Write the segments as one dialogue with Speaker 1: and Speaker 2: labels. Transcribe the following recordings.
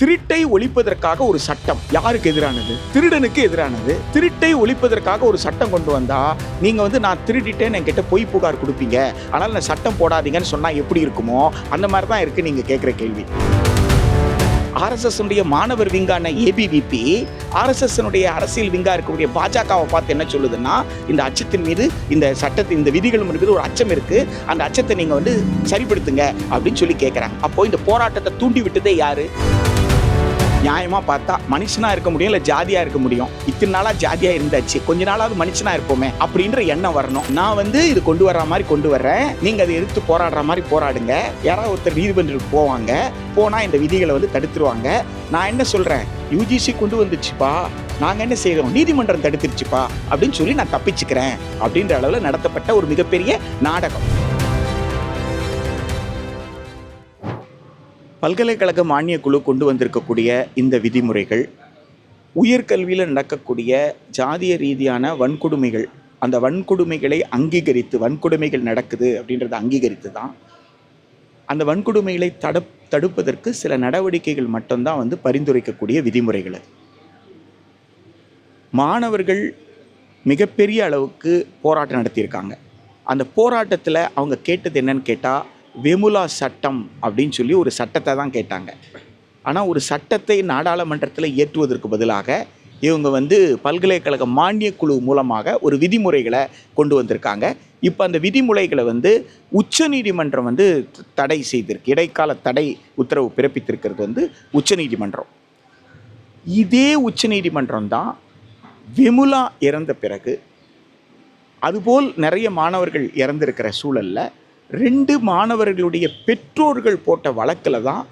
Speaker 1: திருட்டை ஒழிப்பதற்காக ஒரு சட்டம். யாருக்கு எதிரானது? திருடனுக்கு எதிரானது. திருட்டை ஒழிப்பதற்காக ஒரு சட்டம் கொண்டு வந்தா நீங்க வந்து நான் திருடிட்டேன் என்கிட்ட பொய் புகார் கொடுப்பீங்க. ஆனால் நான் சட்டம் போடாதீங்கன்னு சொன்னா எப்படி இருக்குமோ அந்த மாதிரி தான் இருக்கு நீங்க கேட்குற கேள்வி. ஆர்எஸ்எஸ் மாணவர் விங்கான ஏபிவிபி ஆர்எஸ்எஸ் அரசியல் விங்கா இருக்கக்கூடிய பாஜகவை பார்த்து என்ன சொல்லுதுன்னா இந்த அச்சத்தின் மீது இந்த சட்டத்தின் இந்த விதிகள் இருக்குது ஒரு அச்சம் இருக்கு. அந்த அச்சத்தை நீங்க வந்து சரிப்படுத்துங்க அப்படின்னு சொல்லி கேட்குறாங்க அப்போ இந்த போராட்டத்தை தூண்டி விட்டதே யாரு? நியாயமாக பார்த்தா மனுஷனாக இருக்க முடியும் இல்லை ஜாதியாக இருக்க முடியும். இத்தனை நாளாக ஜாதியாக இருந்தாச்சு. கொஞ்ச நாளாவது மனுஷனாக இருப்போமே அப்படின்ற எண்ணம் வரணும். நான் வந்து இது கொண்டு வர்ற மாதிரி கொண்டு வர்றேன். நீங்கள் அதை எதிர்த்து போராடுற மாதிரி போராடுங்க. யாராவது ஒருத்தர் நீதிமன்றத்துக்கு போவாங்க. போனால் இந்த விதிகளை வந்து தடுத்துருவாங்க. நான் என்ன சொல்கிறேன் யூஜிசி கொண்டு வந்துச்சுப்பா. நாங்கள் என்ன செய்கிறோம் நீதிமன்றம் தடுத்துருச்சுப்பா. அப்படின்னு சொல்லி நான் தப்பிச்சுக்கிறேன். அப்படின்ற அளவில் நடத்தப்பட்ட ஒரு மிகப்பெரிய நாடகம். பல்கலைக்கழக மானிய குழு கொண்டு வந்திருக்கக்கூடிய இந்த விதிமுறைகள் உயர்கல்வியில் நடக்கக்கூடிய ஜாதிய ரீதியான வன்கொடுமைகள் அந்த வன்கொடுமைகளை அங்கீகரித்து வன்கொடுமைகள் நடக்குது அப்படின்றத அங்கீகரித்து தான் அந்த வன்கொடுமைகளை தடு தடுப்பதற்கு சில நடவடிக்கைகள் மட்டும்தான் வந்து பரிந்துரைக்கக்கூடிய விதிமுறைகள் அது. மாணவர்கள் மிகப்பெரிய அளவுக்கு போராட்டம் நடத்தியிருக்காங்க அந்த போராட்டத்தில் அவங்க கேட்டது என்னன்னு கேட்டால் வெமுலா சட்டம் அப்படின்னு சொல்லி ஒரு சட்டத்தை தான் கேட்டாங்க. ஆனால் ஒரு சட்டத்தை நாடாளுமன்றத்தில் ஏற்றுவதற்கு பதிலாக இவங்க வந்து பல்கலைக்கழக மானியக் குழு மூலமாக ஒரு விதிமுறைகளை கொண்டு வந்திருக்காங்க. இப்போ அந்த விதிமுறைகளை வந்து உச்சநீதிமன்றம் வந்து தடை செய்திருக்கு. இடைக்கால தடை உத்தரவு பிறப்பித்திருக்கிறது வந்து உச்சநீதிமன்றம் இதே உச்சநீதிமன்றம் தான் விமுலா இறந்த பிறகு அதுபோல் நிறைய மாணவர்கள் இறந்திருக்கிற சூழலில் ரெண்டு மாணவர்களுடைய பெற்றோர்கள் போட்ட வழக்கில் தான்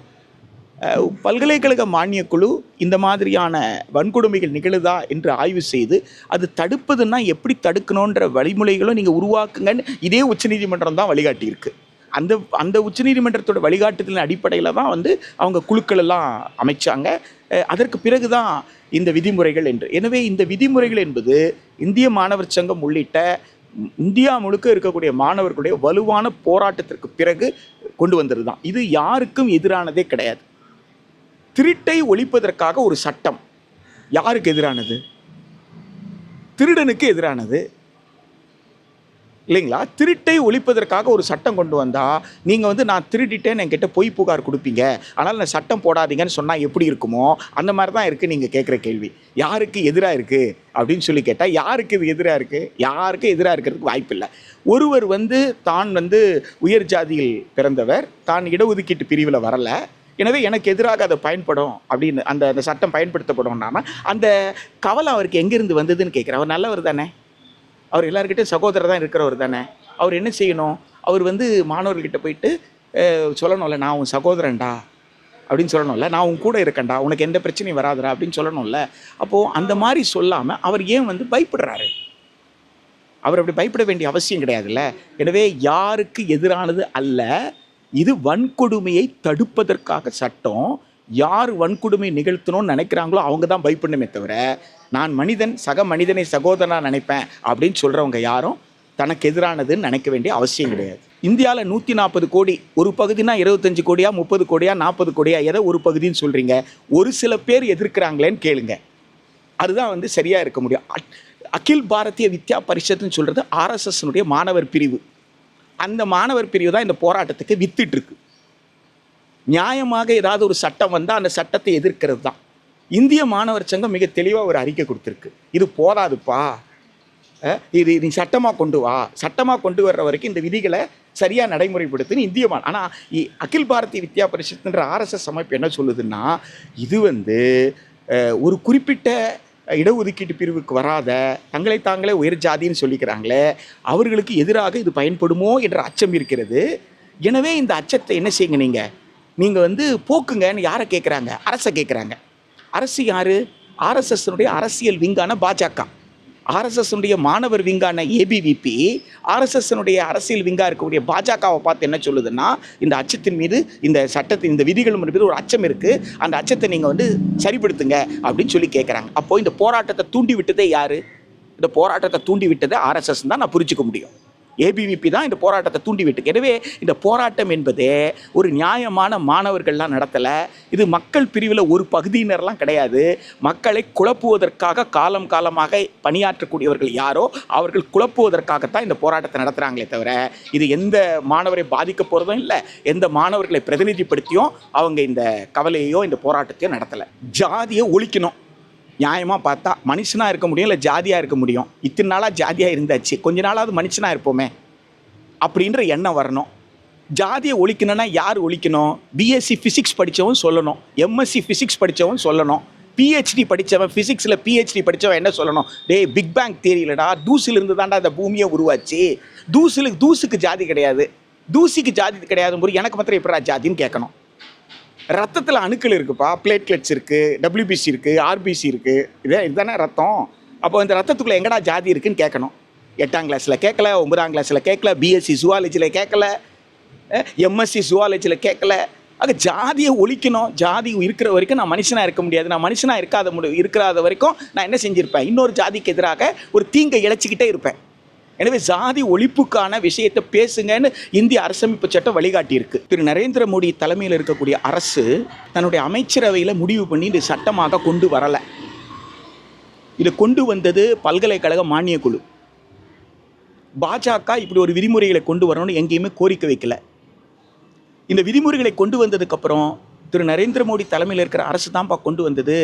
Speaker 1: பல்கலைக்கழக மானியக் குழு இந்த மாதிரியான வன்கொடுமைகள் நிகழுதா என்று ஆய்வு செய்து அது தடுப்பதுன்னா எப்படி தடுக்கணுன்ற வழிமுறைகளும் நீங்கள் உருவாக்குங்கன்னு இதே உச்சநீதிமன்றம் தான் வழிகாட்டியிருக்கு. அந்த அந்த உச்சநீதிமன்றத்தோட வழிகாட்டுதலின் அடிப்படையில் தான் வந்து அவங்க குழுக்கள் எல்லாம் அமைச்சாங்க. அதற்கு பிறகு தான் இந்த விதிமுறைகள் என்று. எனவே இந்த விதிமுறைகள் என்பது இந்திய மாணவர் சங்கம் உள்ளிட்ட இந்தியா முழுக்க இருக்கக்கூடிய மாணவர்களுடைய வலுவான போராட்டத்திற்கு பிறகு கொண்டு வந்தது தான் இது யாருக்கும் எதிரானதே கிடையாது. திருட்டை ஒழிப்பதற்காக ஒரு சட்டம். யாருக்கு எதிரானது? திருடனுக்கு எதிரானது. இல்லைங்களா? திருட்டை ஒழிப்பதற்காக ஒரு சட்டம் கொண்டு வந்தால் நீங்கள் வந்து நான் திருடிட்டேன்னு என்கிட்ட பொய் புகார் கொடுப்பீங்க. ஆனால் நான் சட்டம் போடாதீங்கன்னு சொன்னால் எப்படி இருக்குமோ அந்த மாதிரி தான் இருக்குது நீங்கள் கேட்குற கேள்வி. யாருக்கு எதிராக இருக்குது அப்படின்னு சொல்லி கேட்டால் யாருக்கு இது எதிராக இருக்குது யாருக்கு எதிராக இருக்கிறதுக்கு வாய்ப்பில்லை ஒருவர் வந்து தான் வந்து உயர் ஜாதியில் பிறந்தவர் தான் இடஒதுக்கீட்டு பிரிவில் வரலை. எனவே எனக்கு எதிராக அதை பயன்படும் அப்படின்னு அந்த அந்த சட்டம் பயன்படுத்தப்படும்னா அந்த கவலை அவருக்கு எங்கேருந்து வந்ததுன்னு கேட்குறேன். அவர் நல்லவர் தானே? அவர் எல்லாருக்கிட்டையும் சகோதரர் தான் இருக்கிறவர் தானே. அவர் என்ன செய்யணும்? அவர் வந்து மாணவர்கிட்ட போயிட்டு சொல்லணும்ல நான் உன் சகோதரன்டா? அப்படின்னு சொல்லணும்ல நான் உன் கூட இருக்கேன்டா உனக்கு எந்த பிரச்சனையும் வராதுடா அப்படின்னு சொல்லணும்ல. அப்போது அந்த மாதிரி சொல்லாமல் அவர் ஏன் வந்து பயப்படுறாரு? அவர் அப்படி பயப்பட வேண்டிய அவசியம் கிடையாதுல்ல. எனவே யாருக்கு எதிரானது அல்ல இது வன்கொடுமையை தடுப்பதற்காக சட்டம் யார் வன்கொடுமை நிகழ்த்தணும்னு நினைக்கிறாங்களோ அவங்க தான் பயப்படணுமே தவிர நான் மனிதன் சக மனிதனை சகோதரனா நினைப்பேன் அப்படின்னு சொல்கிறவங்க யாரும் தனக்கு எதிரானதுன்னு நினைக்க வேண்டிய அவசியம் கிடையாது. இந்தியாவில் நூற்றி நாற்பது கோடி ஒரு பகுதினா இருபத்தஞ்சு கோடியா முப்பது கோடியா நாற்பது கோடியா எதை ஒரு பகுதின்னு சொல்கிறீங்க ஒரு சில பேர் எதிர்க்கிறாங்களேன்னு கேளுங்க. அதுதான் வந்து சரியாக இருக்க முடியும். அகில் பாரதிய வித்யா பரிஷத்துன்னு சொல்கிறது ஆர்எஸ்எஸ்னுடைய மாணவர் பிரிவு. அந்த மாணவர் பிரிவு தான் இந்த போராட்டத்துக்கு வித்திட்டு நியாயமாக ஏதாவது ஒரு சட்டம் வந்தால் அந்த சட்டத்தை எதிர்க்கிறது தான். இந்திய மாணவர் சங்கம் மிக தெளிவாக ஒரு அறிக்கை கொடுத்துருக்கு. இது போதாதுப்பா. இது நீ சட்டமாக கொண்டு வா. சட்டமாக கொண்டு வர்ற வரைக்கும் இந்த விதிகளை சரியாக நடைமுறைப்படுத்துன்னு இந்திய மா ஆனால் அகில் பாரதிய வித்யா பரிஷத்துன்ற ஆர்எஸ்எஸ் அமைப்பு என்ன சொல்லுதுன்னா இது வந்து ஒரு குறிப்பிட்ட இடஒதுக்கீட்டு பிரிவுக்கு வராத தங்களை தாங்களே உயர் ஜாதின்னு சொல்லிக்கிறாங்களே அவர்களுக்கு எதிராக இது பயன்படுமோ என்ற அச்சம் இருக்கிறது. எனவே இந்த அச்சத்தை என்ன செய்யுங்க நீங்கள் நீங்கள் வந்து போக்குங்கன்னு யாரை கேட்குறாங்க அரசை கேட்குறாங்க அரசு யார்? ஆர்எஸ்எஸ்னுடைய அரசியல் விங்கான பாஜக. ஆர்எஸ்எஸ்னுடைய மாணவர் விங்கான ஏபிவிபி ஆர்எஸ்எஸ்னுடைய அரசியல் விங்காக இருக்கக்கூடிய பாஜகவை பார்த்து என்ன சொல்லுதுன்னா இந்த அச்சத்தின் மீது இந்த சட்டத்தின் இந்த விதிகள் மீது ஒரு அச்சம் இருக்குது அந்த அச்சத்தை நீங்கள் வந்து சரிப்படுத்துங்க அப்படின்னு சொல்லி கேட்குறாங்க அப்போது இந்த போராட்டத்தை தூண்டி விட்டதே யார்? இந்த போராட்டத்தை தூண்டி விட்டதே ஆர்எஸ்எஸ் தான் நான் புரிஞ்சுக்க முடியும். ஏபிவிபி தான் இந்த போராட்டத்தை தூண்டிவிட்டு. எனவே இந்த போராட்டம் என்பதே ஒரு நியாயமான மாணவர்கள்லாம் நடத்தலை. இது மக்கள் பிரிவில் ஒரு பகுதியினர்லாம் கிடையாது. மக்களை குழப்புவதற்காக காலம் காலமாக பணியாற்றக்கூடியவர்கள் யாரோ அவர்கள் குழப்புவதற்காகத்தான் இந்த போராட்டத்தை நடத்துகிறாங்களே தவிர இது எந்த மாணவரை பாதிக்க போகிறதும் இல்லை. எந்த மாணவர்களை பிரதிநிதிப்படுத்தியும் அவங்க இந்த கவலையோ இந்த போராட்டத்தையோ நடத்தலை. ஜாதியை ஒழிக்கணும். நியாயமாக பார்த்தா மனுஷனாக இருக்க முடியும் இல்லை ஜாதியாக இருக்க முடியும். இத்தனை நாளாக ஜாதியாக இருந்தாச்சு. கொஞ்ச நாளாவது மனுஷனாக இருப்போமே அப்படின்ற எண்ணம் வரணும். ஜாதியை ஒழிக்கணும்னா யார் ஒழிக்கணும்? பிஎஸ்சி ஃபிசிக்ஸ் படித்தவன் சொல்லணும். எம்எஸ்சி ஃபிசிக்ஸ் படித்தவன் சொல்லணும். பிஹெச்டி படித்தவன் ஃபிசிக்ஸில் பிஹெச்டி படித்தவன் என்ன சொல்லணும்? டேய் பிக் பேங் தேரியலடா தூசிலிருந்து தாண்டா அந்த பூமியை உருவாச்சு. தூசில் தூசுக்கு ஜாதி கிடையாது. தூசிக்கு ஜாதி கிடையாது முறை எனக்கு மாத்திரம் எப்படா ஜாதின்னு கேட்கணும். ரத்தத்தில் அணுக்கள் இருக்குப்பா. பிளேட்லெட்ஸ் இருக்குது டபிள்யூபிசி இருக்குது ஆர்பிசி இருக்குது இதே இதுதானே ரத்தம். அப்போ இந்த ரத்தத்துக்குள்ளே எங்கடா ஜாதி இருக்குன்னு கேட்கணும். எட்டாம் கிளாஸில் கேட்கல ஒன்பதாம் கிளாஸில் கேட்கல பிஎஸ்சி ஜுவாலஜியில் கேட்கல எம்எஸ்சி ஜுவாலஜியில் கேட்கல. ஆக ஜாதியை ஒழிக்கணும். ஜாதி இருக்கிற வரைக்கும் நான் மனுஷனாக இருக்க முடியாது. நான் மனுஷனாக இருக்காத முடி இருக்கிறாத வரைக்கும் நான் என்ன செஞ்சுருப்பேன்? இன்னொரு ஜாதிக்கு எதிராக ஒரு தீங்கை இழைச்சிக்கிட்டே இருப்பேன். எனவே ஜாதி ஒழிப்புக்கான விஷயத்தை பேசுங்கன்னு இந்திய அரசமைப்பு சட்டம் வழிகாட்டியிருக்கு. திரு. நரேந்திர மோடி தலைமையில் இருக்கக்கூடிய அரசு தன்னுடைய அமைச்சரவையில் முடிவு பண்ணி இது சட்டமாக கொண்டு வரலை. இதை கொண்டு வந்தது பல்கலைக்கழக மானிய குழு பாஜக இப்படி ஒரு விதிமுறைகளை கொண்டு வரணும்னு எங்கேயுமே கோரிக்கை வைக்கல. இந்த விதிமுறைகளை கொண்டு வந்ததுக்கப்புறம் திரு. நரேந்திர மோடி தலைமையில் இருக்கிற அரசு தான்ப்பா கொண்டு வந்தது.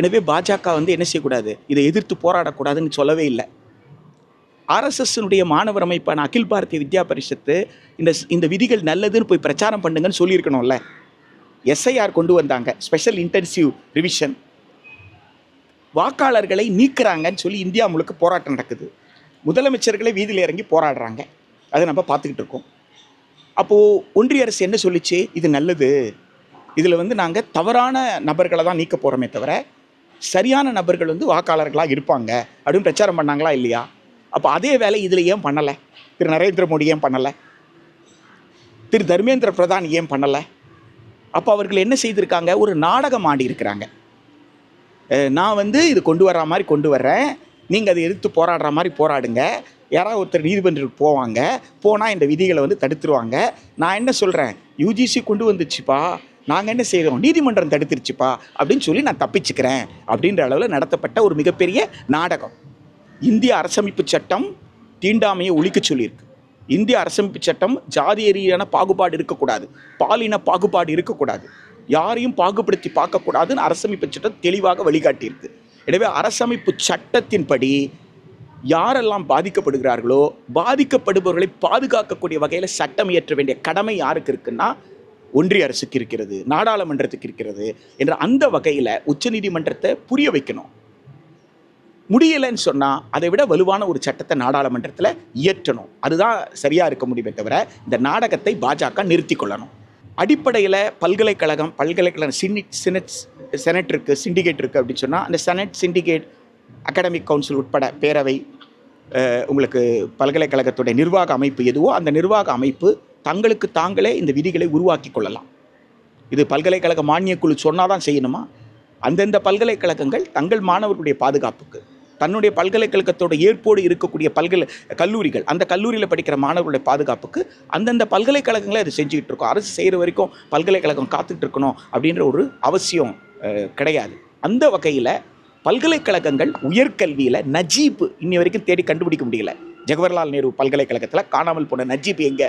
Speaker 1: எனவே பாஜக வந்து என்ன செய்யக்கூடாது? இதை எதிர்த்து போராடக்கூடாதுன்னு சொல்லவே இல்லை. ஆர்எஸ்எஸ்னுடைய மாணவர் அமைப்பான அகில் பாரதிய வித்யா பரிஷத்து இந்த இந்த விதிகள் நல்லதுன்னு போய் பிரச்சாரம் பண்ணுங்கன்னு சொல்லியிருக்கணும்ல. எஸ்ஐஆர் கொண்டு வந்தாங்க. ஸ்பெஷல் இன்டென்சிவ் ரிவிஷன் வாக்காளர்களை நீக்கிறாங்கன்னு சொல்லி இந்தியா முழுக்க போராட்டம் நடக்குது. முதலமைச்சர்களை வீதியில் இறங்கி போராடுறாங்க. அதை நம்ம பார்த்துக்கிட்டு இருக்கோம். அப்போது ஒன்றிய அரசு என்ன சொல்லிச்சு? இது நல்லது. இதில் வந்து நாங்கள் தவறான நபர்களை தான் நீக்க போகிறோமே தவிர சரியான நபர்கள் வந்து வாக்காளர்களாக இருப்பாங்க அப்படின்னு பிரச்சாரம் பண்ணாங்களா இல்லையா? அப்போ அதே வேலை இதில் ஏன் பண்ணலை? திரு நரேந்திர மோடி ஏன் பண்ணலை? திரு தர்மேந்திர பிரதான் ஏன் பண்ணலை? அப்போ அவர்கள் என்ன செய்திருக்காங்க? ஒரு நாடகம் ஆடி இருக்கிறாங்க. நான் வந்து இது கொண்டு வர்ற மாதிரி கொண்டு வர்றேன். நீங்கள் அதை எதிர்த்து போராடுற மாதிரி போராடுங்க. யாராவது ஒருத்தர் நீதிமன்றத்துக்கு போவாங்க. போனால் இந்த விதிகளை வந்து தடுத்துருவாங்க. நான் என்ன சொல்கிறேன் யூஜிசி கொண்டு வந்துச்சுப்பா. நாங்கள் என்ன செய்கிறோம் நீதிமன்றம் தடுத்துருச்சுப்பா. அப்படின்னு சொல்லி நான் தப்பிச்சுக்கிறேன். அப்படின்ற அளவில் நடத்தப்பட்ட ஒரு மிகப்பெரிய நாடகம். இந்திய அரசமைப்பு சட்டம் தீண்டாமையை ஒழிக்க சொல்லியிருக்கு. இந்திய அரசமைப்பு சட்டம் ஜாதி ரீதியான பாகுபாடு இருக்கக்கூடாது. பாலின பாகுபாடு இருக்கக்கூடாது. யாரையும் பாகுபடுத்தி பார்க்கக்கூடாதுன்னு அரசமைப்பு சட்டம் தெளிவாக வழிகாட்டியிருக்கு. எனவே அரசமைப்பு சட்டத்தின்படி யாரெல்லாம் பாதிக்கப்படுகிறார்களோ பாதிக்கப்படுபவர்களை பாதுகாக்கக்கூடிய வகையில் சட்டம் இயற்ற வேண்டிய கடமை யாருக்கு இருக்குன்னா ஒன்றிய அரசுக்கு இருக்கிறது நாடாளுமன்றத்துக்கு இருக்கிறது என்ற அந்த வகையில் உச்சநீதிமன்றத்தை புரிய வைக்கணும். முடியலைன்னு சொன்னால் அதை விட வலுவான ஒரு சட்டத்தை நாடாளுமன்றத்தில் இயற்றணும். அதுதான் சரியாக இருக்க முடியுமே தவிர இந்த நாடகத்தை பாஜக நிறுத்தி கொள்ளணும். அடிப்படையில் பல்கலைக்கழகம் பல்கலைக்கழகம் சினிட் சினட் செனட் இருக்குது சிண்டிகேட் இருக்குது அப்படின்னு சொன்னால் அந்த செனட் சிண்டிகேட் அகாடமிக் கவுன்சில் உட்பட பேரவை உங்களுக்கு பல்கலைக்கழகத்துடைய நிர்வாக அமைப்பு எதுவோ அந்த நிர்வாக அமைப்பு தங்களுக்கு தாங்களே இந்த விதிகளை உருவாக்கி கொள்ளலாம். இது பல்கலைக்கழக மானியக் குழு சொன்னால் தான் செய்யணுமா? அந்தந்த பல்கலைக்கழகங்கள் தங்கள் மாணவர்களுடைய பாதுகாப்புக்கு தன்னுடைய பல்கலைக்கழகத்தோட ஏற்போடு இருக்கக்கூடிய பல்கலை கல்லூரிகள் அந்த கல்லூரியில் படிக்கிற மாணவர்களுடைய பாதுகாப்புக்கு அந்தந்த பல்கலைக்கழகங்களே அது செஞ்சுக்கிட்டு இருக்கோம். அரசு செய்கிற வரைக்கும் பல்கலைக்கழகம் காத்துட்டு இருக்கணும் அப்படின்ற ஒரு அவசியம் கிடையாது. அந்த வகையில் பல்கலைக்கழகங்கள் உயர்கல்வியில் நஜீப் இன்னி வரைக்கும் தேடி கண்டுபிடிக்க முடியல. ஜவஹர்லால் நேரு பல்கலைக்கழகத்தில் காணாமல் போன நஜீப் எங்கே?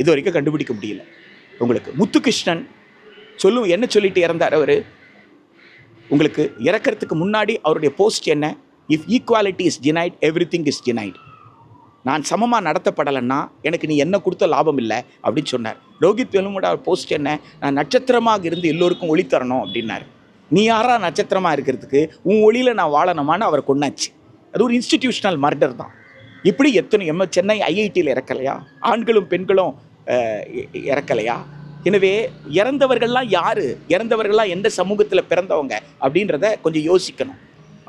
Speaker 1: இது வரைக்கும் கண்டுபிடிக்க முடியல. உங்களுக்கு முத்துகிருஷ்ணன் சொல்லும் என்ன சொல்லிட்டு இறந்தார் அவர்? உங்களுக்கு இறக்கறதுக்கு முன்னாடி அவருடைய போஸ்ட் என்ன? If equality is denied everything is denied நான் சமமாக நடத்தப்படலைன்னா எனக்கு நீ என்ன கொடுத்த லாபம் இல்லை அப்படின்னு சொன்னார். ரோஹித் வெலுமோட போஸ்ட் என்ன? நான் நட்சத்திரமாக இருந்து எல்லோருக்கும் ஒளி தரணும் அப்படின்னாரு. நீ யாரா நட்சத்திரமாக இருக்கிறதுக்கு? உன் ஒளியில் நான் வாழணுமான்னு அவரை கொண்டாச்சு அது ஒரு இன்ஸ்டிடியூஷனல் மர்டர் தான். இப்படி எத்தனை எம்ம சென்னை ஐஐடியில் இறக்கலையா? ஆண்களும் பெண்களும் இறக்கலையா? எனவே இறந்தவர்கள்லாம் யார்? இறந்தவர்கள்லாம் எந்த சமூகத்தில் பிறந்தவங்க? அப்படின்றத கொஞ்சம் யோசிக்கணும்.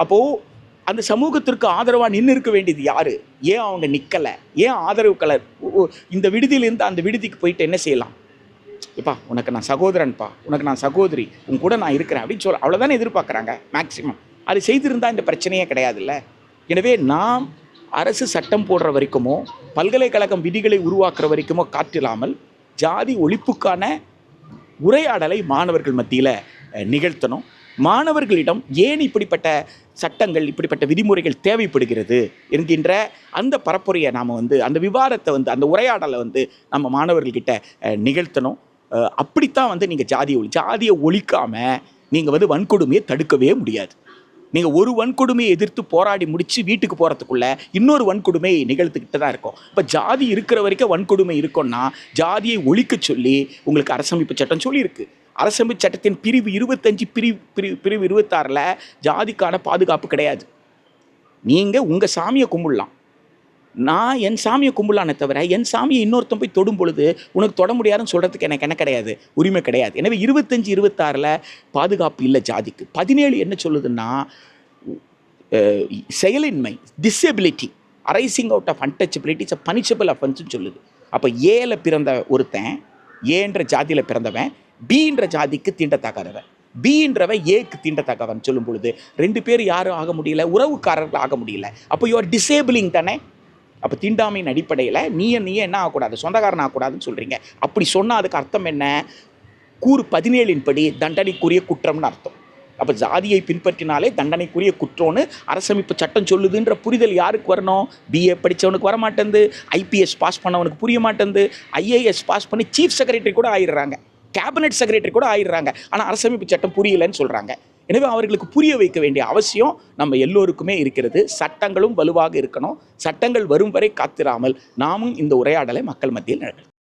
Speaker 1: அப்போது அந்த சமூகத்திற்கு ஆதரவாக நின்று இருக்க வேண்டியது யார்? ஏன் அவங்க நிற்கலை ஏன் ஆதரவு கலர்? இந்த விடுதியிலேருந்து அந்த விடுதிக்கு போயிட்டு என்ன செய்யலாம்? இப்பா உனக்கு நான் சகோதரன்ப்பா உனக்கு நான் சகோதரி. உன் கூட நான் இருக்கிறேன் அப்படின்னு சொல்ல அவ்வளோதானே எதிர்பார்க்குறாங்க மேக்ஸிமம் அது செய்திருந்தால் இந்த பிரச்சனையே கிடையாதுல்ல. எனவே நாம் அரசு சட்டம் போடுற வரைக்குமோ பல்கலைக்கழகம் விதிகளை உருவாக்குற வரைக்குமோ காட்டில்லாமல் ஜாதி ஒழிப்புக்கான உரையாடலை மாணவர்கள் மத்தியில் நிகழ்த்தணும். மாணவர்களிடம் ஏன் இப்படிப்பட்ட சட்டங்கள் இப்படிப்பட்ட விதிமுறைகள் தேவைப்படுகிறது என்கின்ற அந்த பரப்புரையை நாம் வந்து அந்த விவாதத்தை வந்து அந்த உரையாடலை வந்து நம்ம மாணவர்கள்கிட்ட நிகழ்த்தணும். அப்படித்தான் வந்து நீங்கள் ஜாதியை ஒழி ஜாதியை ஒழிக்காமல் நீங்கள் வந்து வன்கொடுமையை தடுக்கவே முடியாது. நீங்கள் ஒரு வன்கொடுமையை எதிர்த்து போராடி முடித்து வீட்டுக்கு போகிறதுக்குள்ள இன்னொரு வன்கொடுமை நிகழ்த்துக்கிட்டு தான் இருக்கும். இப்போ ஜாதி இருக்கிற வரைக்கும் வன்கொடுமை இருக்கும்னா ஜாதியை ஒழிக்க சொல்லி உங்களுக்கு அரசமைப்பு சட்டம் சொல்லியிருக்கு. அரசமை சட்டத்தின் பிரிவு இருபத்தஞ்சு பிரிவு பிரிவு பிரிவு இருபத்தாறில் ஜாதிக்கான பாதுகாப்பு கிடையாது. நீங்கள் உங்கள் சாமியை கும்பிடலாம். நான் என் சாமியை கும்பிடலானே தவிர என் சாமியை இன்னொருத்தன் போய் தொடும் பொழுது உனக்கு தொட முடியாதுன்னு சொல்கிறதுக்கு எனக்கு என்ன கிடையாது? உரிமை கிடையாது. எனவே இருபத்தஞ்சி இருபத்தாறில் பாதுகாப்பு இல்லை ஜாதிக்கு. பதினேழு என்ன சொல்லுதுன்னா செயலின்மை disability arising out of untouchability it's a punishable அஃபென்ஸ்னு சொல்லுது. அப்போ ஏல பிறந்த ஒருத்தன் ஏன்ற ஜாதியில் பிறந்தவன் பீன்ற ஜாதிக்கு தீண்டத்தகாதவன். பீன்றவன் ஏக்கு தீண்டத்தக்கவன் சொல்லும் பொழுது ரெண்டு பேர் யாரும் ஆக முடியல உறவுக்காரர்கள் ஆக முடியல. அப்போ யுவர் டிசேபிளிங் தானே? அப்போ தீண்டாமையின் அடிப்படையில் நீயே நீயே என்ன ஆகக்கூடாது? சொந்தக்காரன் ஆகக்கூடாதுன்னு சொல்கிறீங்க அப்படி சொன்னால் அதுக்கு அர்த்தம் என்ன? கூறு பதினேழின் படி தண்டனைக்குரிய குற்றம்னு அர்த்தம். அப்போ ஜாதியை பின்பற்றினாலே தண்டனைக்குரிய குற்றம்னு அரசமைப்பு சட்டம் சொல்லுதுன்ற புரிதல் யாருக்கு வரணும்? பிஏ படித்தவனுக்கு வர ஐபிஎஸ் பாஸ் பண்ணவனுக்கு புரிய மாட்டேங்குது ஐஏஎஸ் பாஸ் பண்ணி சீஃப் செக்ரட்டரி கூட ஆயிடுறாங்க. கேபினட் செக்ரட்டரி கூட ஆயிடுறாங்க. ஆனால் அரசமைப்பு சட்டம் புரியலைன்னு சொல்கிறாங்க எனவே அவர்களுக்கு புரிய வைக்க வேண்டிய அவசியம் நம்ம எல்லோருக்குமே இருக்கிறது. சட்டங்களும் வலுவாக இருக்கணும். சட்டங்கள் வரும் வரை காத்திராமல் நாமும் இந்த உரையாடலை மக்கள் மத்தியில் நடக்கணும்